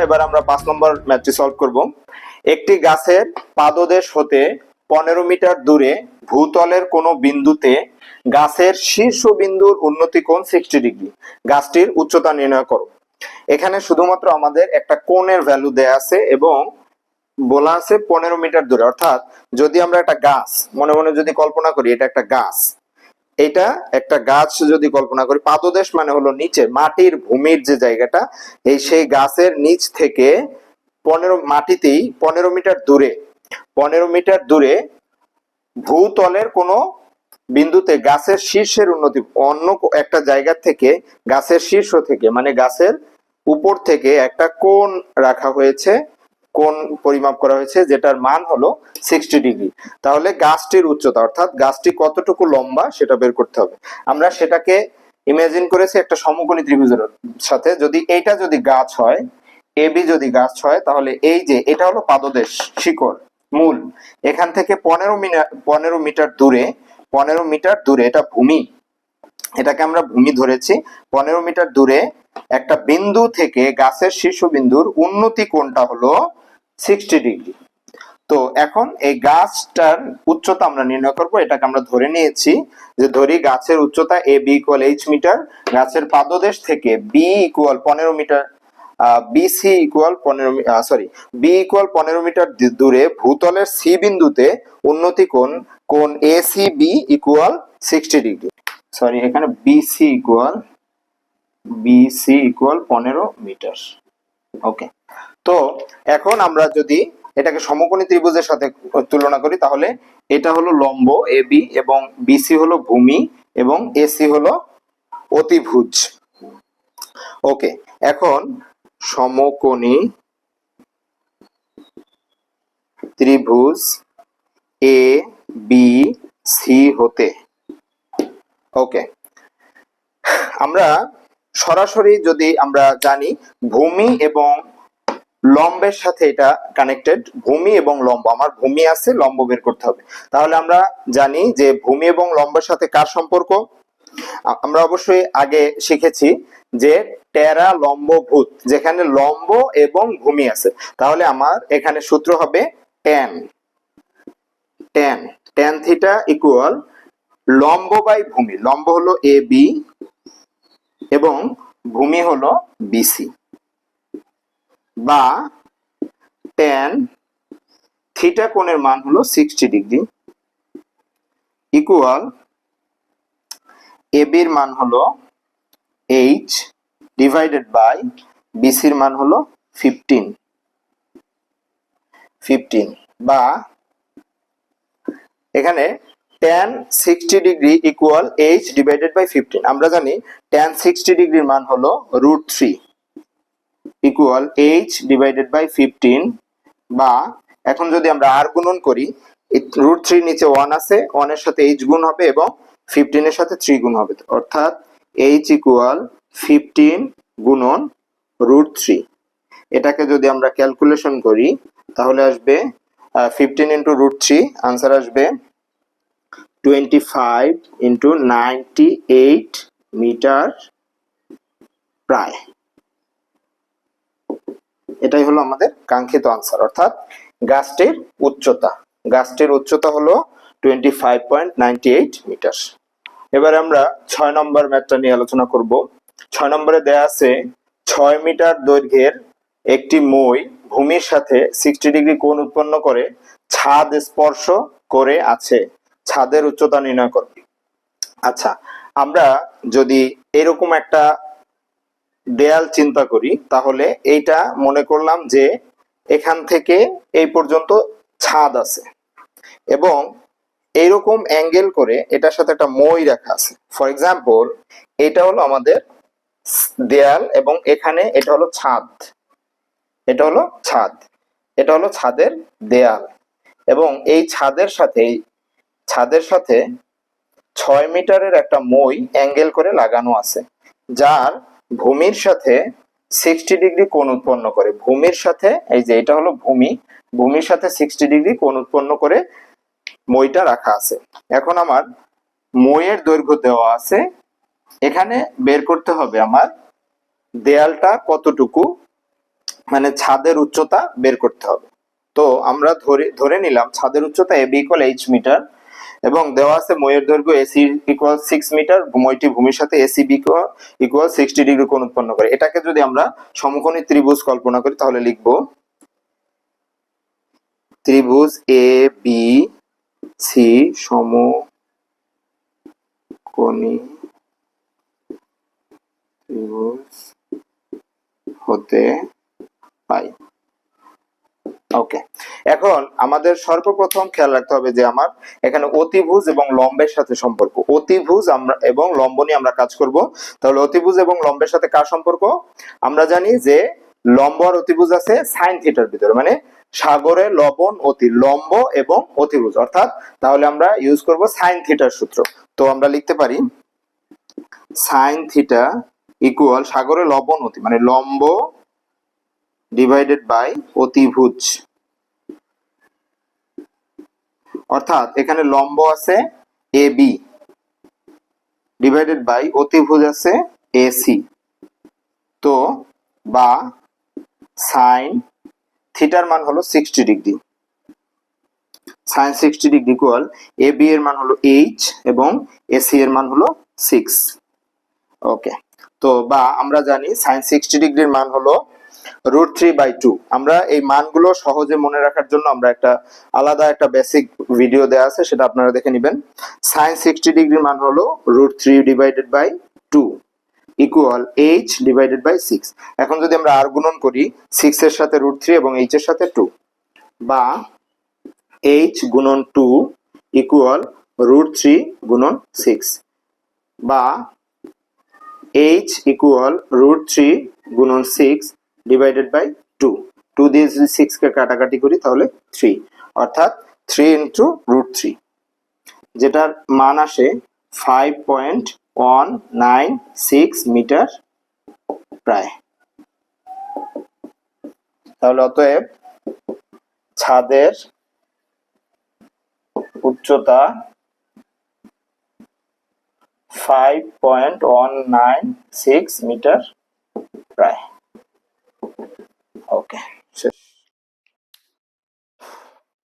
এবার আমরা পাঁচ নম্বর ম্যাথটি সলভ করব। একটি গাছের পাদদেশ হতে পনেরো মিটার দূরে ভূতলের কোনো বিন্দুতে গাছের শীর্ষ বিন্দুর উন্নতি কোণ সিক্সটি ডিগ্রি গাছটির উচ্চতা নির্ণয় করো। এখানে শুধুমাত্র আমাদের একটা কোণের ভ্যালু দেয়া আছে এবং বলা আছে পনেরো মিটার দূরে। অর্থাৎ যদি আমরা একটা গাছ, মনে মনে যদি কল্পনা করি, এটা একটা গাছ। এটা একটা গাছ যদি কল্পনা করি, পাদদেশ মানে হলো নিচে, মাটির ভূমির যে জায়গাটা, এই সেই গাছের নিচ থেকে পনেরো, মাটিতেই পনেরো মিটার দূরে, পনেরো মিটার দূরে ভূতলের কোনো বিন্দুতে গাছের শীর্ষের উন্নতি, অন্য একটা জায়গা থেকে গাছের শীর্ষ থেকে মানে গাছের উপর থেকে একটা কোণ রাখা হয়েছে কোণ পরিমাপ করা হয়েছে, যেটার মান হলো সিক্সটি ডিগ্রি তাহলে গাছটির উচ্চতা, অর্থাৎ গাছটি কতটুকু লম্বা সেটা বের করতে হবে। আমরা সেটাকে ইমাজিন করেছি একটা সমকোণী ত্রিভুজের সাথে। যদি এইটা যদি গাছ হয় এবি যদি গাছ হয়, তাহলে এই যে, এটা হলো পাদদেশ, শিকড়, মূল। এখান থেকে পনেরো মিটার পনেরো মিটার দূরে, পনেরো মিটার দূরে, এটা ভূমি। এটাকে আমরা ভূমি ধরেছি। পনেরো মিটার দূরে একটা বিন্দু থেকে গাছের শীর্ষবিন্দুর উন্নতি কোণটা হলো সিক্সটি ডিগ্রি তো এখন এই গাছটার উচ্চতা আমরা নির্ণয় করব, এটাকে আমরা ধরে নিয়েছি যে ধরি গাছের উচ্চতা A B equal H metre গাছের পাদদেশ থেকে বি ইকুয়াল পনেরো মিটার বিসি ইকুয়াল পনেরো সরি বি ইকুয়াল পনেরো মিটার দূরে ভূতলের সি বিন্দুতে উন্নতি কোণ কোণ A C B equal sixty degree sorry এখানে বিসি ইকুয়াল বিসি ইকুয়াল পনেরো মিটার ওকে তো এখন আমরা যদি এটাকে সমকোণী ত্রিভুজের সাথে তুলনা করি, তাহলে এটা হলো লম্ব এ বি এবং বিসি হলো ভূমি এবং এসি হলো অতিভুজ। ওকে এখন সমকোণী ত্রিভুজ এ বি সি হতে। ওকে আমরা সরাসরি যদি আমরা জানি ভূমি এবং লম্বের সাথে এটা কানেক্টেড ভূমি এবং লম্ব। আমার ভূমি আছে, লম্ব বের করতে হবে। তাহলে আমরা জানি যে ভূমি এবং লম্বের সাথে কার সম্পর্ক? আমরা অবশ্যই আগে শিখেছি যে টেরা লম্ব ভূত যেখানে লম্ব এবং ভূমি আছে। তাহলে আমার এখানে সূত্র হবে tan tan tan theta equal লম্ব বাই ভূমি। লম্ব হলো এ বি এবং ভূমি হলো বিসি বা টেন থিটা কোণের মান হলো সিক্সটি ডিগ্রি ইকুয়াল এবির মান হলো এইচ ডিভাইডেড বাই বিসির মান হলো ফিফটিন ফিফটিন বা এখানে tan sixty degree equal H divided by fifteen আমরা জানি tan সিক্সটি ডিগ্রির মান হলো root three equal H divided by fifteen বা এখন যদি আমরা আর গুণন করি রুট থ্রি নিচে ওয়ান আছে ওয়ানের সাথে এইচ গুণ হবে এবং ফিফটিনের সাথে থ্রি গুণ হবে। অর্থাৎ এইচ ইকুয়াল ফিফটিন গুণন রুট থ্রি এটাকে যদি আমরা ক্যালকুলেশন করি, তাহলে আসবে fifteen into root three answer আসবে twenty five into ninety eight metre প্রায়। এটাই হলো আমাদের কাঙ্ক্ষিত আনসার অর্থাৎ গাছটির উচ্চতা। গাছটির উচ্চতা হলো twenty five point ninety eight metre এবারে আমরা ছয় নম্বর ম্যাথটা নিয়ে আলোচনা করব। ছয় নম্বরে দেয়া আছে, ছয় মিটার দৈর্ঘ্যের একটি মই ভূমির সাথে সিক্সটি ডিগ্রি কোণ উৎপন্ন করে, ছাদ স্পর্শ করে আছে। ছাদের উচ্চতা নির্ণয় করবে। আচ্ছা আমরা যদি এরকম একটা দেয়াল চিন্তা করি, তাহলে এইটা মনে করলাম যে এখান থেকে এই পর্যন্ত ছাদ আছে। এবং এইরকম অ্যাঙ্গেল করে এটার সাথে একটা মই রাখা আছে। ফর এক্সাম্পল, এটা হলো আমাদের দেয়াল এবং এখানে এটা হলো ছাদ। এটা হলো ছাদ। এটা হলো ছাদের দেয়াল। এবং এই ছাদের সাথে ছাদের সাথে ছয় মিটারের একটা মই অ্যাঙ্গেল করে লাগানো আছে, যার ভূমির সাথে সিক্সটি ডিগ্রি কোণ উৎপন্ন করে। ভূমির সাথে, এই যে এটা হলো ভূমি, ভূমির সাথে সিক্সটি ডিগ্রি কোণ উৎপন্ন করে মইটা রাখা আছে। এখন আমার মইয়ের দৈর্ঘ্য দেওয়া আছে। এখানে বের করতে হবে আমার দেয়ালটা কতটুকু মানে ছাদের উচ্চতা বের করতে হবে। তো আমরা ধরে ধরে নিলাম, ছাদের উচ্চতা A B equal H metre এবং দেওয়া আছে ময়ের দৈর্ঘ্য এসি ইকুয়াল সিক্স মিটার মইটি ভূমির সাথে এসি ইকুয়াল সিক্সটি ডিগ্রি কোণ উৎপন্ন করে। এটাকে যদি আমরা সমকোণী ত্রিভুজ কল্পনা করি, তাহলে লিখব ত্রিভুজ এ বি সি সমকোণী ত্রিভুজ হতে পাই। ওকে এখন আমাদের সর্বপ্রথম খেয়াল রাখতে হবে যে আমার এখানে অতিভুজ এবং লম্বের সাথে সম্পর্ক। অতিভুজ আমরা এবং লম্ব নিয়ে আমরা কাজ করব। তাহলে অতিভুজ এবং লম্বের সাথে কার সম্পর্ক? আমরা জানি যে লম্ব আর অতিভুজ আছে সাইন থিটার ভিতরে মানে সাগরে লবণ অতি লম্ব এবং অতিভুজ। অর্থাৎ তাহলে আমরা ইউজ করব সাইন থিটার সূত্র। তো আমরা লিখতে পারি সাইন থিটা ইকুয়াল সাগরে লবণ অতি মানে লম্ব ডিভাইডেড বাই অতিভুজ। অর্থাৎ এখানে লম্ব আছে এ বি ডিভাইডেড বাই অতিভুজ আছে এ সি তো বা সাইন থিটার মান হলো sixty degree sine sixty degree equal A B এর মান হলো এইচ এবং এসি এর মান হলো সিক্স ওকে তো বা আমরা জানি সাইন সিক্সটি ডিগ্রির মান হলো রুট থ্রি বাই টু আমরা এই মানগুলো সহজে মনে রাখার জন্য আমরা একটা আলাদা একটা বেসিক ভিডিও দেওয়া আছে, সেটা আপনারা দেখে নেবেন। সাইন সিক্সটি ডিগ্রির মান হলো root three divided by two equal H divided by six এখন যদি আমরা আর গুণন করি সিক্স এর সাথে রুট থ্রি এবং এইচ এর সাথে টু বা এইচ গুণন টু ইকুয়াল রুট থ্রি গুণন সিক্স বা এইচ ইকুয়াল রুট থ্রি গুণন six divided by two two দিয়ে যদি সিক্স কে কাটাকাটি করি, তাহলে থ্রি অর্থাৎ থ্রি ইন্টু রুট থ্রি যেটার মান আসে five point one nine six metre প্রায়। তাহলে অতএব ছাদের উচ্চতা five point one nine six metre প্রায়। ওকে শেষ